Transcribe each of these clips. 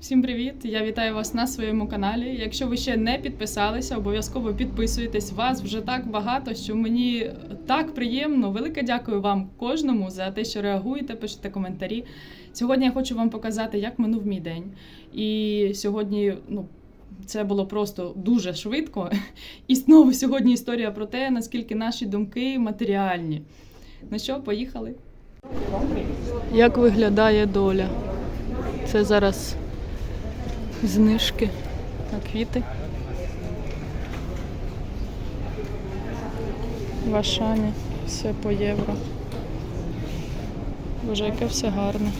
Всім привіт! Я вітаю вас на своєму каналі. Якщо ви ще не підписалися, обов'язково підписуйтесь. Вас вже так багато, що мені так приємно. Велике дякую вам кожному за те, що реагуєте, пишете коментарі. Сьогодні я хочу вам показати, як минув мій день. І сьогодні, ну. Це було просто дуже швидко. І знову сьогодні історія про те, наскільки наші думки матеріальні. Ну що, поїхали? Як виглядає доля? Це зараз знижки на квіти. В Ашані все по євро. Боже, яке все гарне.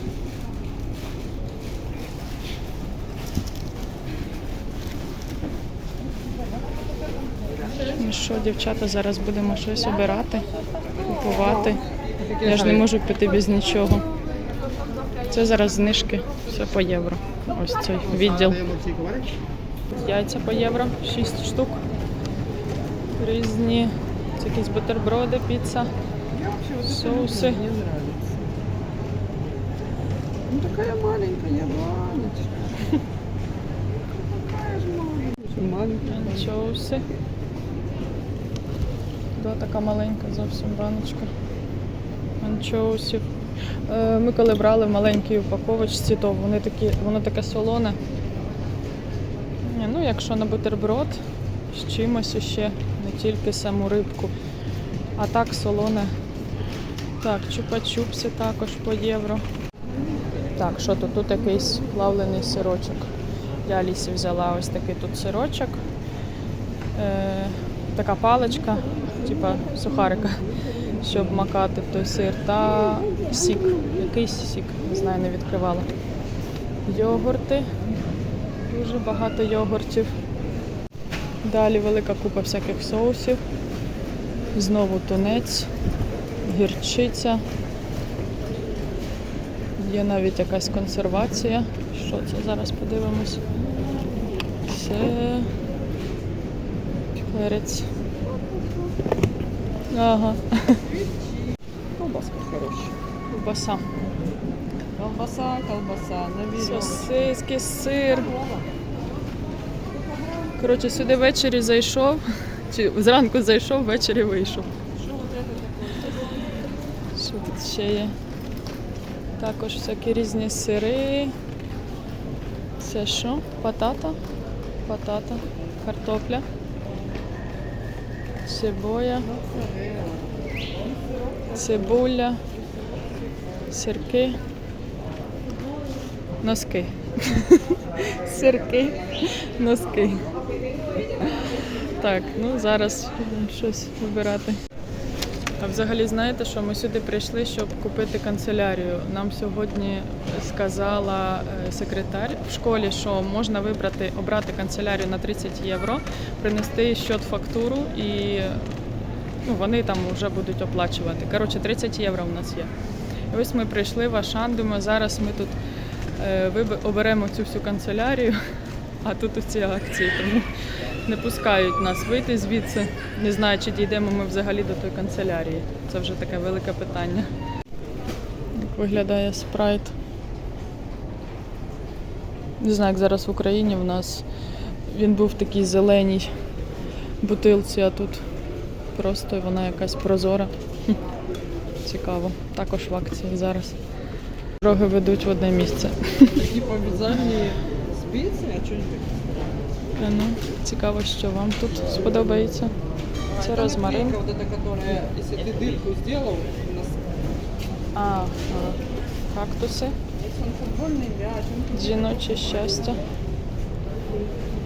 Ну що, дівчата, зараз будемо щось обирати, купувати. Я ж не можу піти без нічого. Це зараз знижки, все по євро. Ось цей відділ. Яйця по євро, 6 штук. Різні. Це якісь бутерброди, піца, соуси. Ну такая маленькая баночка. Какая же маленькая. Маленькая. Анчоуси. Да, така маленька зовсім баночка. Анчоусів. Е, Ми коли брали в маленькій упаковочці, то вони такі, воно таке солоне. Ну, якщо на бутерброд з чимось ще, не тільки саму рибку, а так солоне. Так, чупа-чупси також по євро. Так, що тут? Тут якийсь плавлений сирочок. Я Алісі взяла ось такий тут сирочок. Е, така паличка, типа сухарика, щоб макати в той сир. Та сік. Якийсь сік, не знаю, не відкривала. Йогурти. Дуже багато йогуртів. Далі велика купа всяких соусів. Знову тунець, гірчиця. Є навіть якась консервація. Що це зараз подивимось? Це перець. Ага, Колбаска хорошая. Ковбаса. Колбаса, колбаса, на вино. Сосиски, сир. Коротше, сюди ввечері зайшов, чи зранку зайшов, ввечері вийшов. Що тут ще є? Також всякі різні сири. Це що? Патата? Патата, картопля, цибоя, цибуля, сирки, носки. Сирки, носки. Так, ну зараз щось вибирати. А взагалі знаєте, що ми сюди прийшли, щоб купити канцелярію. Нам сьогодні сказала е, секретар в школі, що можна вибрати, обрати канцелярію на 30 євро, принести щот фактуру і ну, вони там вже будуть оплачувати. Коротше, 30 євро у нас є. І ось ми прийшли в Ашан, думаю, зараз ми тут е, оберемо цю всю канцелярію, а тут ці акції, тому не пускають нас вийти звідси. Не знаю, чи дійдемо ми взагалі до тої канцелярії. Це вже таке велике питання. Як виглядає спрайт? Не знаю, як зараз в Україні в нас він був в такій зеленій бутилці, а тут просто вона якась прозора Хм, Цікаво. Також в акції зараз. Дороги ведуть в одне місце. Типа вязание спицы, а что нибудь А Ну, цікаво, що вам тут сподобається. Це розмарин. Вот эта, которая, если ты дырку сделал, у нас А, ага. кактуси, он футбольный мяч, он- жіноче щастя.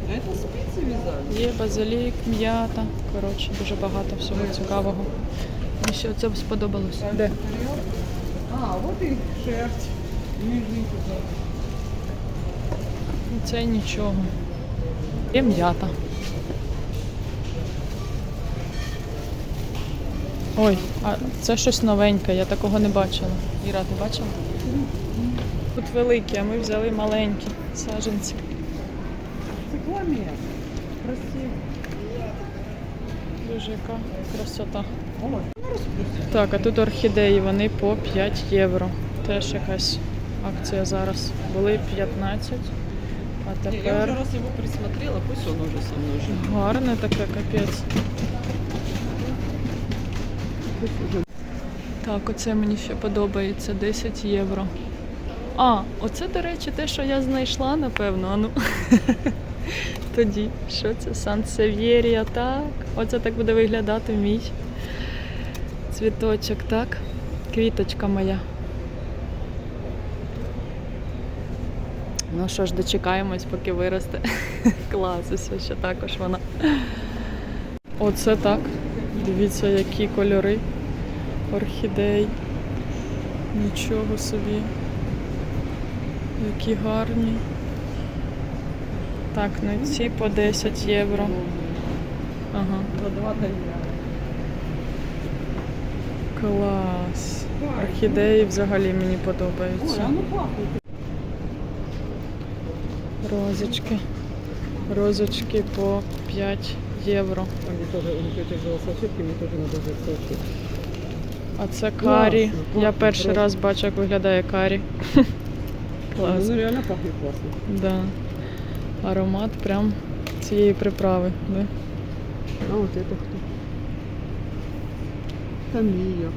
а это спицы вязали. Є базилік, м'ята. Коротше, дуже багато всього цікавого. І що це сподобалось? Де? А, вот и шерсть. Це нічого. Є м'ята. Ой, а це щось новеньке, я такого не бачила. Іра, ти бачила? Тут великі, а ми взяли маленькі саджанці. Цикламен. Красиво. Дуже яка красота. Так, а тут орхідеї, вони по 5 євро. Теж якась акція зараз. Були 15, А Не, Я тепер раз его присмотрела, пусть он уже со мной живет. гарне таке капець. Так, оце мені ще подобається 10 євро. А, оце, до речі, те, що я знайшла, напевно. А ну. Тоді, що це? Сан-Сев'єрія, так. Оце так буде виглядати мій цвіточок, так? Квіточка моя. Ну що ж, дочекаємось, поки виросте. Клас, ось ще також вона. Оце так. Дивіться, які кольори орхідей. Нічого собі. Які гарні. Так, ну ці по 10 євро. Ага. Клас. Орхідеї взагалі мені подобаються. Розочки. Розочки по 5 євро. А це карі. Я перший раз бачу, як виглядає карі. Клас. Ну реально пахнет классно. Да. Аромат прям цієї приправи. Да? А вот это кто? Тамия.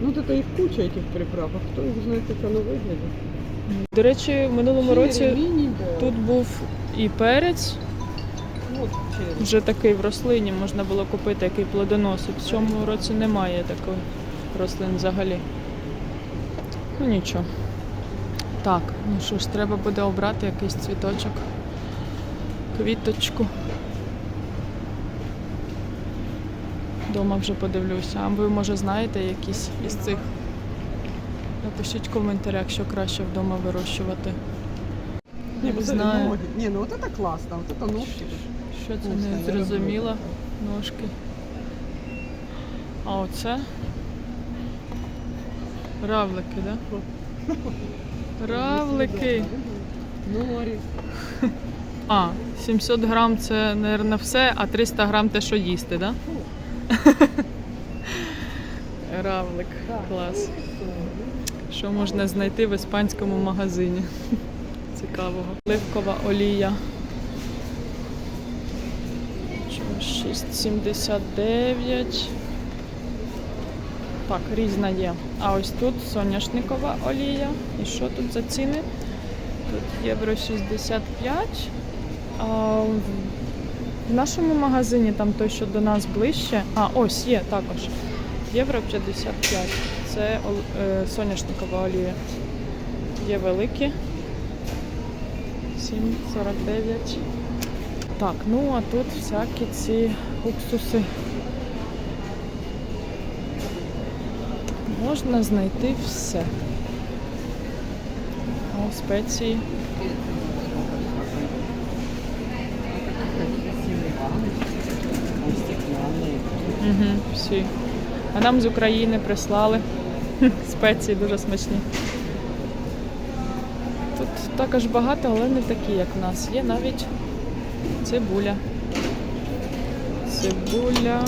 Ну вот это их куча этих приправ. А кто их знает, как оно выглядит? До речі, в минулому році Черри, тут був і перець, Вот черри. вже такий в рослині можна було купити, який плодоносить. В цьому році немає таких рослин взагалі. Ну нічого. Так, ну що ж, треба буде обрати якийсь цвіточок, квіточку. Дома вже подивлюся. А ви, може, знаєте якісь із цих? Напишіть в коментарях, що краще вдома вирощувати. Не, Не знаю. ноги. Не, ну вот это классно, вот это ножки. Що це Ось, не я зрозуміла? Ножки. А оце? Равлики, да? Равлики. Нори. А, 700 грам це, мабуть, все, а 300 грам те, що їсти, да? Равлик. Клас. Що можна знайти в іспанському магазині? Цікавого. Оливкова олія. 6,79. Так, різна є. А ось тут соняшникова олія. І що тут за ціни? Тут євро 65. А в нашому магазині, там той, що до нас ближче. А, ось є також. Євро 55. Це е, соняшникова олія. Є великі. 7,49. Так, ну а тут всякі ці уксуси. Можна знайти все. О, спеції. Угу, всі. А нам з України прислали спеції дуже смачні. Тут також багато, але не такі, як в нас. Є навіть цибуля. Цибуля.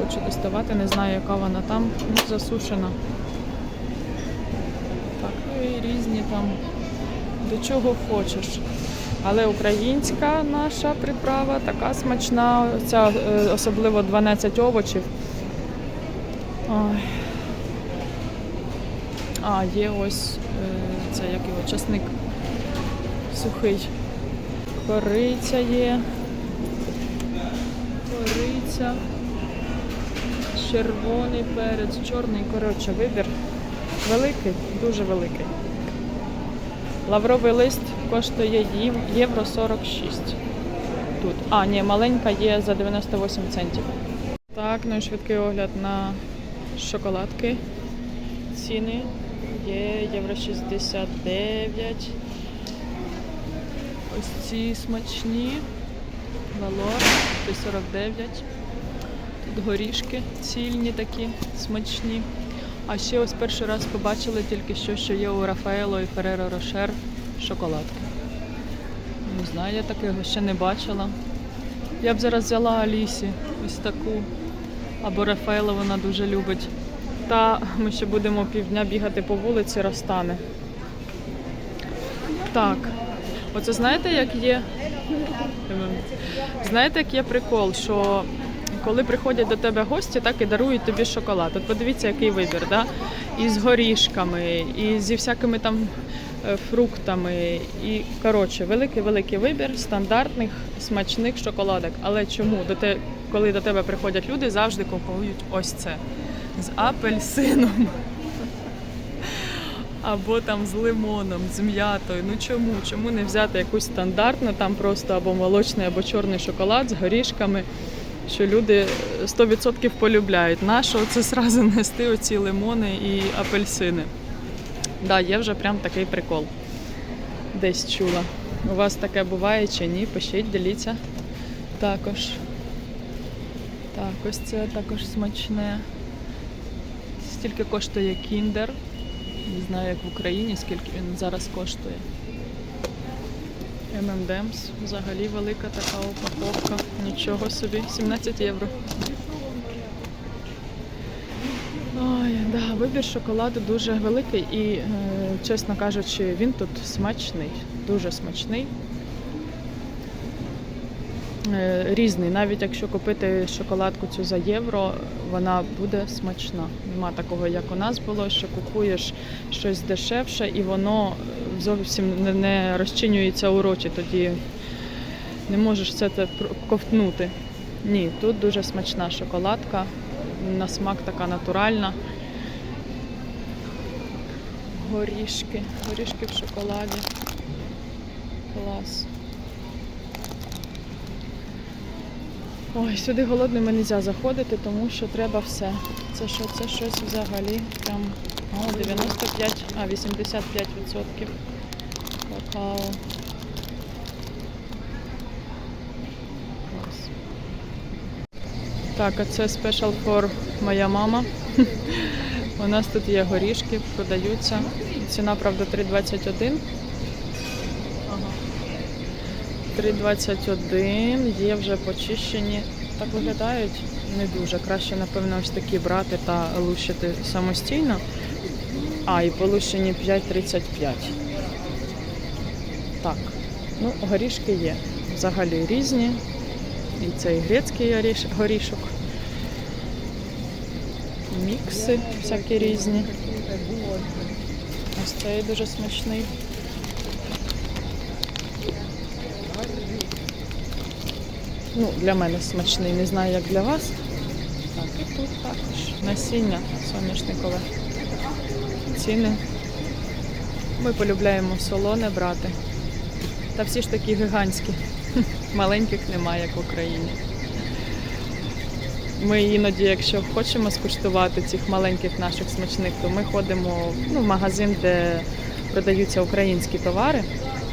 Хочу доставати, не знаю, яка вона там. Ну, засушена. Так, ну і різні там. До чого хочеш. Але українська наша приправа така смачна, ця е, особливо 12 овочів. А, є ось е, це як його часник сухий. Кориця є. Кориця. Червоний перець, чорний. Коротше, вибір великий, дуже великий. Лавровий лист коштує єв- євро 46. Тут. А, ні, маленька є за 98 центів. Так, ну і швидкий огляд на шоколадки. Ціни є євро 69. Ось ці смачні. Валор 49. Тут горішки цільні такі, смачні. А ще ось перший раз побачили тільки що, що є у Рафаело і Ферреро Рошер шоколадки. Не знаю, я такого ще не бачила. Я б зараз взяла Алісі ось таку. Або Рафаело вона дуже любить. Та ми ще будемо півдня бігати по вулиці, розтане. Так. Оце знаєте, як є? Знаєте, як є прикол, що коли приходять до тебе гості, так і дарують тобі шоколад. От подивіться, який вибір, да? і з горішками, і зі всякими там е, фруктами. І коротше, великий великий вибір стандартних смачних шоколадок. Але чому до те, коли до тебе приходять люди, завжди купують ось це з апельсином. Або там з лимоном, з м'ятою. Ну чому? Чому не взяти якусь стандартну, там просто або молочний, або чорний шоколад з горішками, що люди 100% полюбляють. Нащо це зразу нести оці лимони і апельсини? Да, є вже прям такий прикол. Десь чула. У вас таке буває чи ні? Пишіть, діліться також. Так, ось це також смачне. Стільки коштує кіндер. Не знаю, як в Україні, скільки він зараз коштує. M&M's, взагалі велика така упаковка. Нічого собі, 17 євро. Ой, да, вибір шоколаду дуже великий і, е, чесно кажучи, він тут смачний, дуже смачний. Е, Різний, навіть якщо купити шоколадку цю за євро, вона буде смачна. Нема такого, як у нас було, що купуєш щось дешевше і воно зовсім не- розчинюється у роті, тоді не можеш все це ковтнути. Ні, тут дуже смачна шоколадка, на смак така натуральна. Горішки, горішки в шоколаді. Клас. Ой, сюди голодними не можна заходити, тому що треба все. Це що, це щось взагалі прям о, 95, а 85 відсотків какао. Так, а це special for моя мама. У нас тут є горішки, продаються. Ціна, правда, 3,21. 3,21, є вже почищені. Так виглядають не дуже. Краще, напевно, ось такі брати та лущити самостійно. А, і полущені 5,35. Так, ну, горішки є. Взагалі різні. І цей грецький оріш- горішок. Мікси всякі різні. Ось цей дуже смачний. Ну, для мене смачний, не знаю, як для вас. Так, і тут також насіння соняшникове. Ціни. Ми полюбляємо солоне брати. Та всі ж такі гігантські. Маленьких немає, як в Україні. Ми іноді, якщо хочемо скуштувати цих маленьких наших смачних, то ми ходимо ну, в магазин, де продаються українські товари,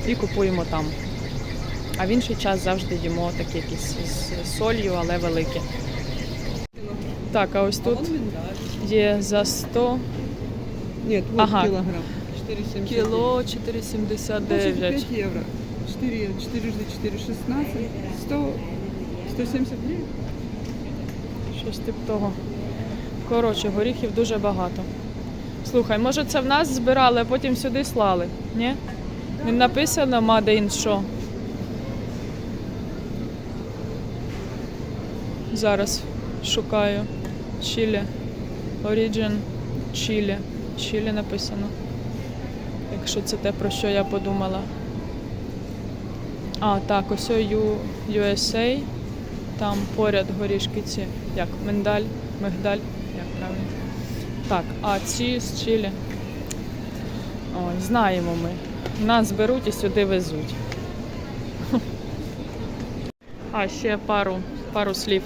і купуємо там. А в інший час завжди їмо такі якісь з солью, але великі. Так, а ось тут є за 100 Нет, вот Ага. килограмм. 4,79. кіло 4,79. 25 евро. 4, 4 4, 16, 100, 170 гривен. Щось тип того. Коротше, горіхів дуже багато. Слухай, може це в нас збирали, а потім сюди слали? Ні? Не написано Made in що? Зараз шукаю. Чилі. Origin Чилі. Чилі написано. Якщо це те, про що я подумала. А, так, ось USA. Там поряд горішки ці, як миндаль, мигдаль, як правильно. Так, а ці з чилі. Ой, знаємо ми. Нас беруть і сюди везуть. А, ще пару, пару слів.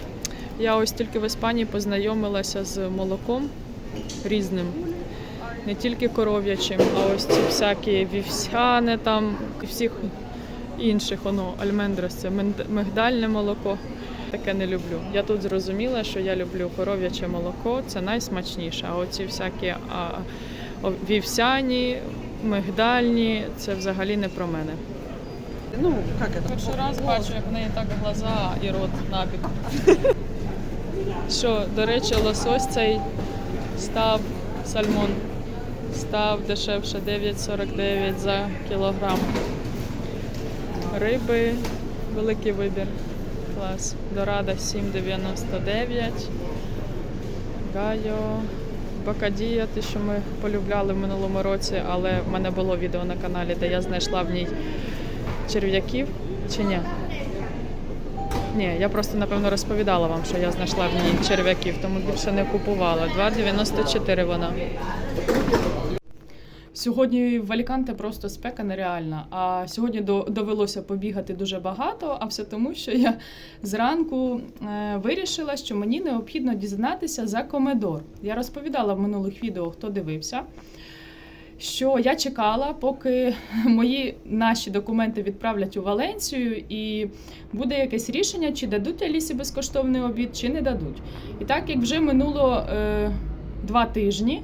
Я ось тільки в Іспанії познайомилася з молоком різним. Не тільки коров'ячим, а ось ці всякі вівсяне там, і всіх інших, воно альмендрос, це мигдальне молоко. Таке не люблю. Я тут зрозуміла, що я люблю коров'яче молоко, це найсмачніше. А оці всякі а, вівсяні, мигдальні, це взагалі не про мене. Ну, как это? Перший раз бачу, як в неї так глаза і рот набік. Що, до речі, лосось цей став сальмон. Став дешевше 9,49 за кілограм. риби, великий вибір. Клас. Дорада 7,99. Гайо. Бакадія, те, що ми полюбляли в минулому році, але в мене було відео на каналі, де я знайшла в ній черв'яків чи ні? Ні, я просто напевно розповідала вам, що я знайшла в ній черв'яків, тому більше не купувала. 2,94 вона. Сьогодні в Аліканте просто спека нереальна. А сьогодні до- довелося побігати дуже багато, а все тому, що я зранку е, вирішила, що мені необхідно дізнатися за комедор. Я розповідала в минулих відео, хто дивився. Що я чекала, поки мої наші документи відправлять у Валенцію, і буде якесь рішення, чи дадуть Алісі безкоштовний обід, чи не дадуть. І так як вже минуло е, два тижні,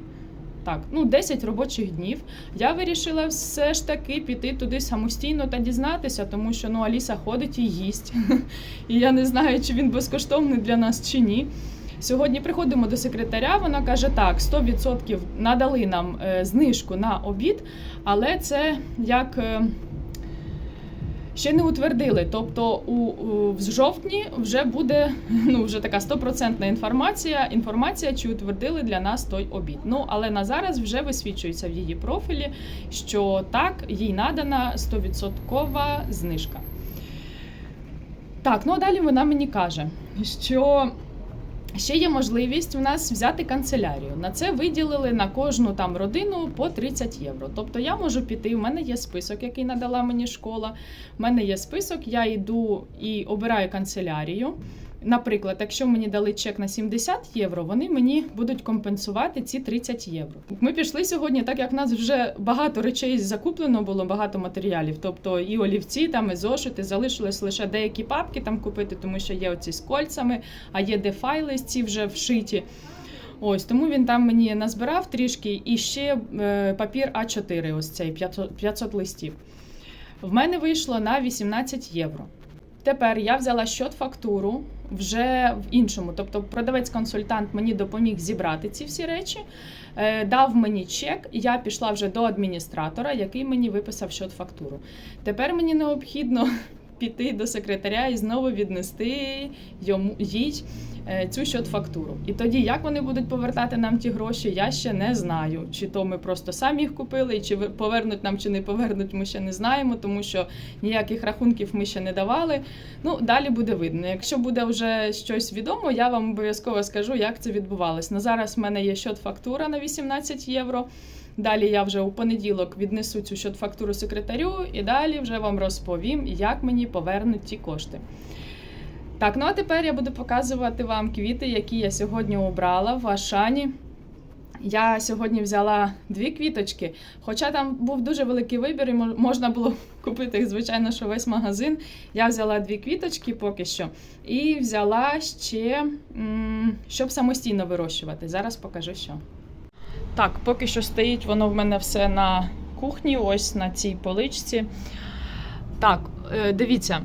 так, ну 10 робочих днів. Я вирішила все ж таки піти туди самостійно та дізнатися, тому що ну Аліса ходить і їсть. І я не знаю, чи він безкоштовний для нас чи ні. Сьогодні приходимо до секретаря. Вона каже: так, 100% надали нам е, знижку на обід, але це як. Ще не утвердили, тобто у, у в жовтні вже буде ну вже така стопроцентна інформація. Інформація, чи утвердили для нас той обід. Ну але на зараз вже висвічується в її профілі, що так, їй надана 100% знижка. Так, ну а далі вона мені каже, що ще є можливість у нас взяти канцелярію. На це виділили на кожну там родину по 30 євро. Тобто я можу піти. У мене є список, який надала мені школа. У мене є список, я йду і обираю канцелярію. Наприклад, якщо мені дали чек на 70 євро, вони мені будуть компенсувати ці 30 євро. Ми пішли сьогодні, так як в нас вже багато речей закуплено було, багато матеріалів. Тобто і олівці, там і зошити, залишилось лише деякі папки там купити, тому що є оці з кольцями, а є де файли ці вже вшиті. Ось тому він там мені назбирав трішки і ще е, папір А4, ось цей 500, 500 листів. В мене вийшло на 18 євро. Тепер я взяла щот фактуру вже в іншому. Тобто, продавець-консультант мені допоміг зібрати ці всі речі, е, дав мені чек, я пішла вже до адміністратора, який мені виписав щот фактуру. Тепер мені необхідно піти до секретаря і знову віднести йому їй е, цю щот фактуру. І тоді, як вони будуть повертати нам ті гроші, я ще не знаю. Чи то ми просто самі їх купили, і чи повернуть нам, чи не повернуть, ми ще не знаємо, тому що ніяких рахунків ми ще не давали. Ну, далі буде видно. Якщо буде вже щось відомо, я вам обов'язково скажу, як це відбувалось. На зараз в мене є щот фактура на 18 євро. Далі я вже у понеділок віднесу цю щот фактуру секретарю, і далі вже вам розповім, як мені повернуть ті кошти. Так, ну а тепер я буду показувати вам квіти, які я сьогодні обрала в Ашані. Я сьогодні взяла дві квіточки, хоча там був дуже великий вибір, і можна було купити, звичайно, що весь магазин. Я взяла дві квіточки поки що. І взяла ще, щоб самостійно вирощувати. Зараз покажу, що. Так, поки що стоїть воно в мене все на кухні, ось на цій поличці. Так, е, дивіться,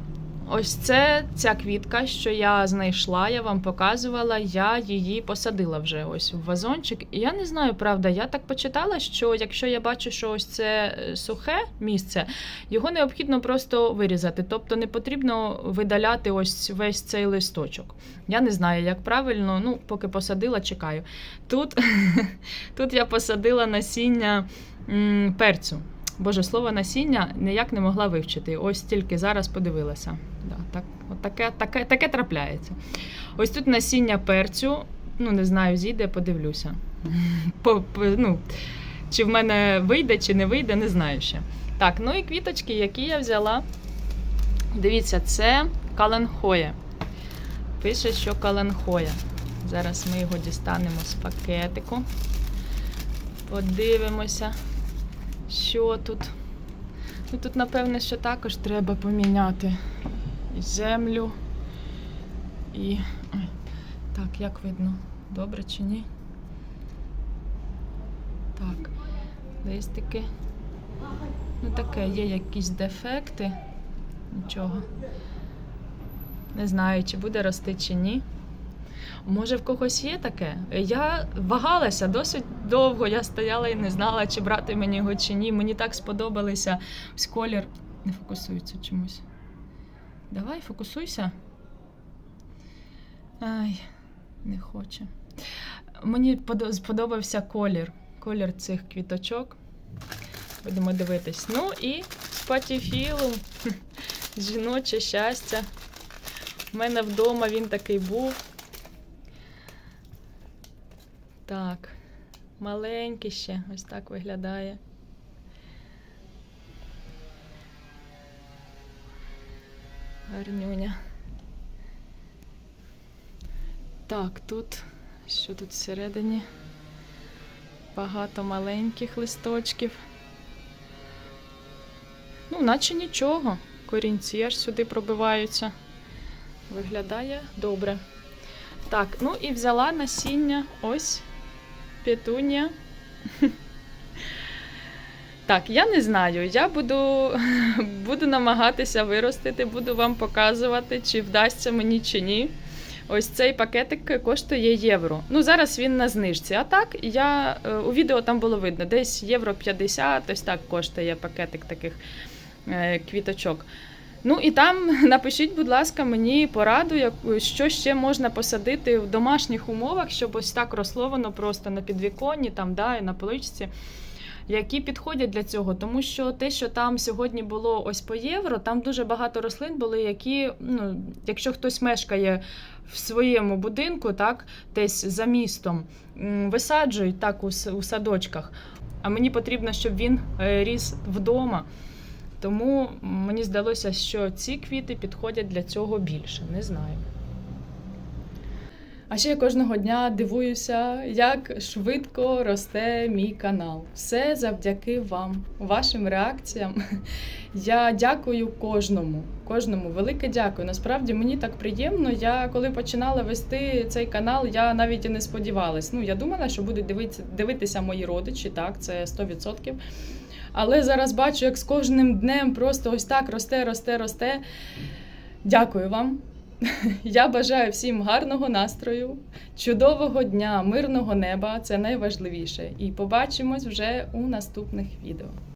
ось це ця квітка, що я знайшла, я вам показувала, я її посадила вже ось в вазончик. І я не знаю, правда, я так почитала, що якщо я бачу, що ось це е, сухе місце, його необхідно просто вирізати. Тобто не потрібно видаляти ось весь цей листочок. Я не знаю, як правильно, ну, поки посадила, чекаю. Тут, тут я посадила насіння перцю. Боже, слово насіння ніяк не могла вивчити. Ось тільки зараз подивилася. Да, так, от таке, таке, таке трапляється. Ось тут насіння перцю. Ну, не знаю, зійде, подивлюся. По, ну, чи в мене вийде, чи не вийде, не знаю ще. Так, ну і квіточки, які я взяла. Дивіться, це каленхоє. Пише, що каленхоя. Зараз ми його дістанемо з пакетику. Подивимося, що тут. Ну, тут, напевне, що також треба поміняти і землю. І. Ой, Так, як видно, добре чи ні? Так, листики. Ну, таке, є якісь дефекти. Нічого. Не знаю, чи буде рости, чи ні. Може, в когось є таке? Я вагалася досить довго. Я стояла і не знала, чи брати мені його чи ні. Мені так сподобалися ось колір. Не фокусується чомусь. Давай, фокусуйся. Ай, не хоче. Мені сподобався колір. Колір цих квіточок. Будемо дивитись. Ну і спатіфілум. Жіноче щастя. У мене вдома він такий був. Так, маленький ще, ось так виглядає. Гарнюня. Так, тут що тут всередині? Багато маленьких листочків. Ну, наче нічого. Корінці аж сюди пробиваються. Виглядає добре. Так, ну і взяла насіння ось петунія. Так, я не знаю. Я буду, буду намагатися виростити, буду вам показувати, чи вдасться мені чи ні. Ось цей пакетик коштує євро. Ну, зараз він на знижці. А так, я е, у відео там було видно, десь євро 50, ось так коштує пакетик таких е, квіточок. Ну і там напишіть, будь ласка, мені пораду, що ще можна посадити в домашніх умовах, щоб ось так росло воно просто на підвіконні, там, да, і на поличці, які підходять для цього. Тому що те, що там сьогодні було ось по євро, там дуже багато рослин були, які, ну, якщо хтось мешкає в своєму будинку, так, десь за містом, висаджують так у, у садочках. А мені потрібно, щоб він е, ріс вдома. Тому мені здалося, що ці квіти підходять для цього більше. Не знаю. А ще я кожного дня дивуюся, як швидко росте мій канал. Все завдяки вам, вашим реакціям. Я дякую кожному. Кожному велике дякую. Насправді мені так приємно. Я коли починала вести цей канал, я навіть і не сподівалась. Ну я думала, що будуть дивитися, дивитися мої родичі, так, це 100%. Але зараз бачу, як з кожним днем просто ось так росте, росте, росте. Дякую вам. Я бажаю всім гарного настрою, чудового дня, мирного неба це найважливіше. І побачимось вже у наступних відео.